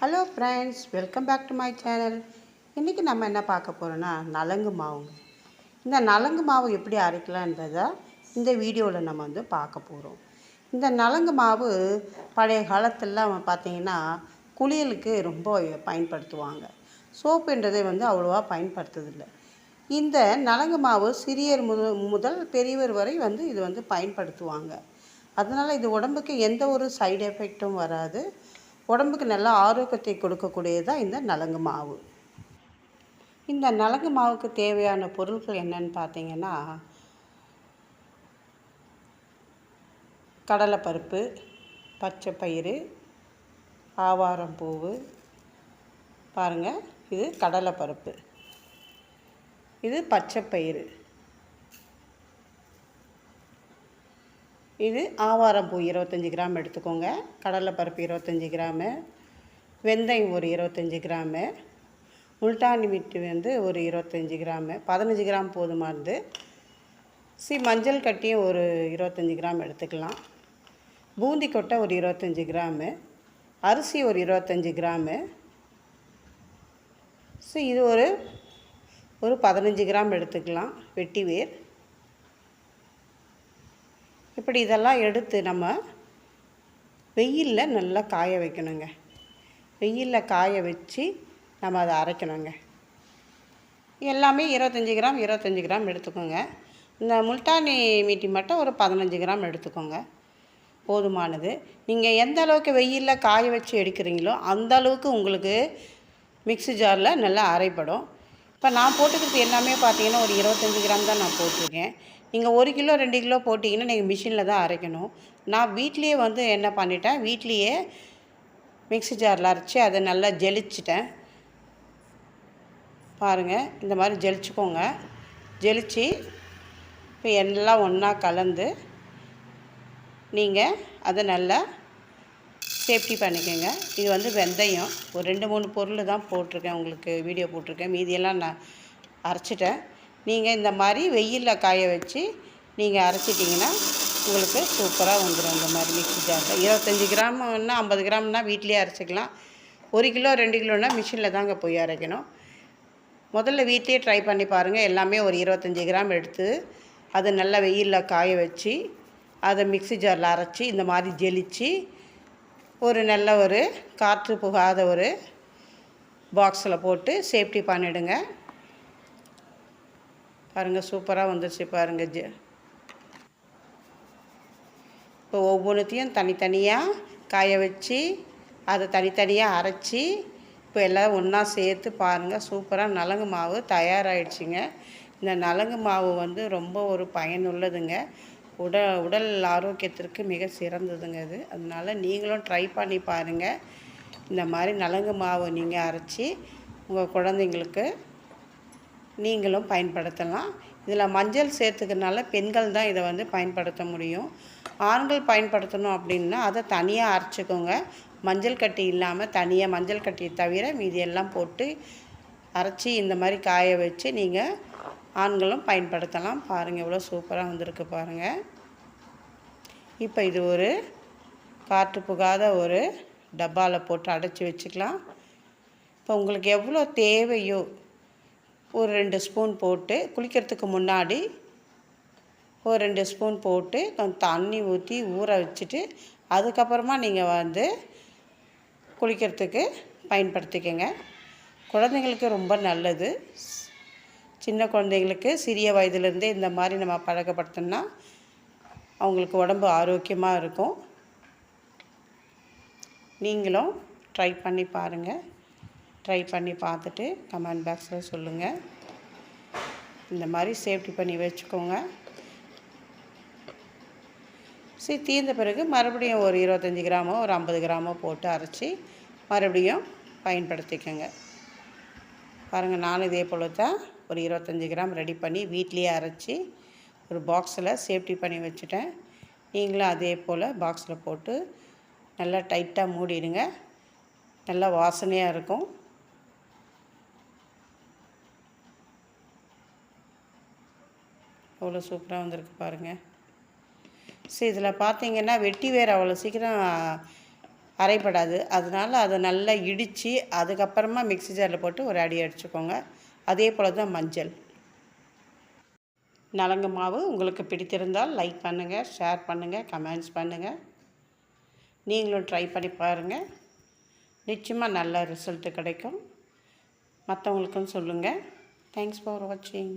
Hello friends welcome back to my channel இன்றைக்கி நம்ம என்ன பார்க்க போகிறோன்னா நலங்கு மாவுங்க இந்த நலங்கு மாவு எப்படி அரைக்கலான்றதை இந்த வீடியோவில் நம்ம வந்து பார்க்க போகிறோம் இந்த நலங்கு மாவு பழைய காலத்திலலாம் பார்த்தீங்கன்னா குளியலுக்கு ரொம்ப பயன்படுத்துவாங்க. சோப்புன்றதை வந்து அவ்வளோவா பயன்படுத்துதில்லை இந்த நலங்கு மாவு சிறியர் முதல் முதல் பெரியவர் வரை வந்து இது வந்து பயன்படுத்துவாங்க. அதனால் இது உடம்புக்கு எந்த ஒரு சைடு எஃபெக்ட்டும் வராது. உடம்புக்கு நல்ல ஆரோக்கியத்தை கொடுக்கக்கூடியதாக இந்த நலங்கு மாவு. இந்த நலங்கு மாவுக்கு தேவையான பொருட்கள் என்னன்னு பார்த்தீங்கன்னா கடலைப்பருப்பு பச்சை பயிறு ஆவாரம் பூவு. பாருங்கள் இது கடலைப்பருப்பு. இது பச்சை பயிறு. இது ஆவாரம் பூ இருபத்தஞ்சி கிராம் எடுத்துக்கோங்க. கடலைப்பருப்பு இருபத்தஞ்சி கிராமு. வெந்தயம் ஒரு இருபத்தஞ்சி கிராமு. முல்டானி மிட்டு வந்து ஒரு இருபத்தஞ்சி கிராமு. பதினஞ்சு கிராம் போதுமானது சி மஞ்சள் கட்டியும் ஒரு இருபத்தஞ்சி கிராம் எடுத்துக்கலாம். பூந்தி கொட்டை ஒரு இருபத்தஞ்சி கிராமு. அரிசி ஒரு இருபத்தஞ்சி கிராமு. ஸோ இது ஒரு ஒரு பதினஞ்சு கிராம் எடுத்துக்கலாம். வெட்டி வேர். இப்படி இதெல்லாம் எடுத்து நம்ம வெயிலில் நல்லா காய வைக்கணுங்க. வெயிலில் காய வச்சு நம்ம அதை அரைக்கணுங்க. எல்லாமே இருபத்தஞ்சி கிராம் இருபத்தஞ்சி கிராம் எடுத்துக்கோங்க. இந்த முல்டானி மீட்டி மட்டும் ஒரு பதினஞ்சு கிராம் எடுத்துக்கோங்க. போதுமானது. நீங்கள் எந்த அளவுக்கு வெயிலில் காய வச்சு எடுக்கிறீங்களோ அந்த அளவுக்கு உங்களுக்கு மிக்ஸி ஜாரில் நல்லா அரைப்படும். இப்போ நான் போட்டுக்கிறது எல்லாமே பார்த்தீங்கன்னா ஒரு இருபத்தஞ்சி கிராம் தான் நான் போட்டிருக்கேன். நீங்கள் ஒரு கிலோ ரெண்டு கிலோ போட்டிங்கன்னா நீங்கள் மிஷினில் தான் அரைக்கணும். நான் வீட்லேயே வந்து என்ன பண்ணிட்டேன் வீட்லேயே மிக்ஸி ஜாரில் அரைச்சி அதை நல்லா ஜெலிச்சிட்டேன். பாருங்கள் இந்த மாதிரி ஜெலிச்சுக்கோங்க. ஜெலிச்சு இப்போ எல்லாம் ஒன்றா கலந்து நீங்கள் அதை நல்லா சேஃப்டி பண்ணிக்கோங்க. இது வந்து வெந்தயம். ஒரு ரெண்டு மூணு பொருள் தான் போட்டிருக்கேன். உங்களுக்கு வீடியோ போட்டிருக்கேன். மீதியெல்லாம் நான் அரைச்சிட்டேன். நீங்கள் இந்த மாதிரி வெயிலில் காய வச்சு நீங்கள் அரைச்சிட்டிங்கன்னா உங்களுக்கு சூப்பராக வந்துடும் இந்த மாதிரி மிக்ஸி ஜாரில். இருபத்தஞ்சி கிராம்னா ஐம்பது கிராம்னா வீட்லேயே அரைச்சிக்கலாம். ஒரு கிலோ ரெண்டு கிலோனா மிஷினில் தாங்க போய் அரைக்கணும். முதல்ல வீட்லேயே ட்ரை பண்ணி பாருங்கள் எல்லாமே ஒரு இருபத்தஞ்சி கிராம் எடுத்து அதை நல்லா வெயிலில் காய வச்சு அதை மிக்ஸி ஜாரில் அரைச்சி இந்த மாதிரி ஜெலிச்சு ஒரு நல்ல ஒரு காற்று புகாத ஒரு பாக்ஸில் போட்டு சேஃப்டி பண்ணிவிடுங்க பாருங்கள் சூப்பராக வந்துருச்சு பாருங்கள் ஜ. இப்போ ஒவ்வொன்றுத்தையும் தனித்தனியாக காய வச்சு அதை தனித்தனியாக அரைச்சி இப்போ எல்லாம் ஒன்றா சேர்த்து பாருங்கள் சூப்பராக நலங்கு மாவு தயாராகிடுச்சிங்க இந்த நலங்கு மாவு வந்து ரொம்ப ஒரு பயனுள்ளதுங்க. உடல் உடல் ஆரோக்கியத்திற்கு மிக சிறந்ததுங்க அது அதனால் நீங்களும் ட்ரை பண்ணி பாருங்கள் இந்த மாதிரி நலங்கு மாவு நீங்கள் அரைச்சி உங்கள் குழந்தைங்களுக்கு நீங்களும் பயன்படுத்தலாம். இதில் மஞ்சள் சேர்த்துக்கிறதுனால பெண்கள் தான் இதை வந்து பயன்படுத்த முடியும். ஆண்கள் பயன்படுத்தணும் அப்படின்னா அதை தனியாக அரைச்சிக்கோங்க. மஞ்சள் கட்டி இல்லாமல் தனியாக மஞ்சள் கட்டியை தவிர மீதி எல்லாம் போட்டு அரைச்சி இந்த மாதிரி காய வச்சு நீங்கள் ஆண்களும் பயன்படுத்தலாம். பாருங்கள் எவ்வளோ சூப்பராக வந்திருக்கு பாருங்கள் இப்போ இது ஒரு காற்று புகாத ஒரு டப்பாவில் போட்டு அடைச்சி வச்சுக்கலாம். இப்போ உங்களுக்கு எவ்வளோ தேவையோ ஒரு ரெண்டு ஸ்பூன் போட்டு குளிக்கிறதுக்கு முன்னாடி ஒரு ரெண்டு ஸ்பூன் போட்டு கொஞ்சம் தண்ணி ஊற்றி ஊற வச்சுட்டு அதுக்கப்புறமா நீங்கள் வந்து குளிக்கிறதுக்கு பயன்படுத்திக்கங்க. குழந்தைங்களுக்கு ரொம்ப நல்லது. சின்ன குழந்தைங்களுக்கு சிறிய வயதுலேருந்தே இந்த மாதிரி நம்ம பழக்கப்படுத்தோம்னா அவங்களுக்கு உடம்பு ஆரோக்கியமாக இருக்கும். நீங்களும் ட்ரை பண்ணி பாருங்கள் ட்ரை பண்ணி பார்த்துட்டு கமெண்ட் பாக்ஸில் சொல்லுங்கள் இந்த மாதிரி சேஃப்டி பண்ணி வச்சுக்கோங்க. சரி தீர்ந்த பிறகு மறுபடியும் ஒரு இருபத்தஞ்சி கிராமோ ஒரு ஐம்பது கிராமோ போட்டு அரைச்சி மறுபடியும் பயன்படுத்திக்கோங்க. பாருங்கள் நானும் இதே போல் தான் ஒரு இருபத்தஞ்சி கிராம் ரெடி பண்ணி வீட்லேயே அரைச்சி ஒரு பாக்ஸில் சேஃப்டி பண்ணி வச்சுட்டேன். நீங்களும் அதே போல் பாக்ஸில் போட்டு நல்லா டைட்டாக மூடிடுங்க. நல்லா வாசனையாக இருக்கும். அவ்வளோ சூப்பராக வந்திருக்கு பாருங்கள் சரி இதில் பார்த்தீங்கன்னா வெட்டி வேர் அவ்வளோ சீக்கிரம் அரைப்படாது. அதனால் அதை நல்லா இடித்து அதுக்கப்புறமா மிக்சி ஜாரில் போட்டு ஒரு அடி அடிச்சுக்கோங்க. அதே போல் தான் மஞ்சள். நலங்கு மாவு உங்களுக்கு பிடித்திருந்தால் லைக் பண்ணுங்கள் ஷேர் பண்ணுங்கள் கமெண்ட்ஸ் பண்ணுங்கள் நீங்களும் ட்ரை பண்ணி பாருங்கள் நிச்சயமாக நல்ல ரிசல்ட்டு கிடைக்கும். மற்றவங்களுக்கும் சொல்லுங்கள் தேங்க்ஸ் ஃபார் வாட்சிங்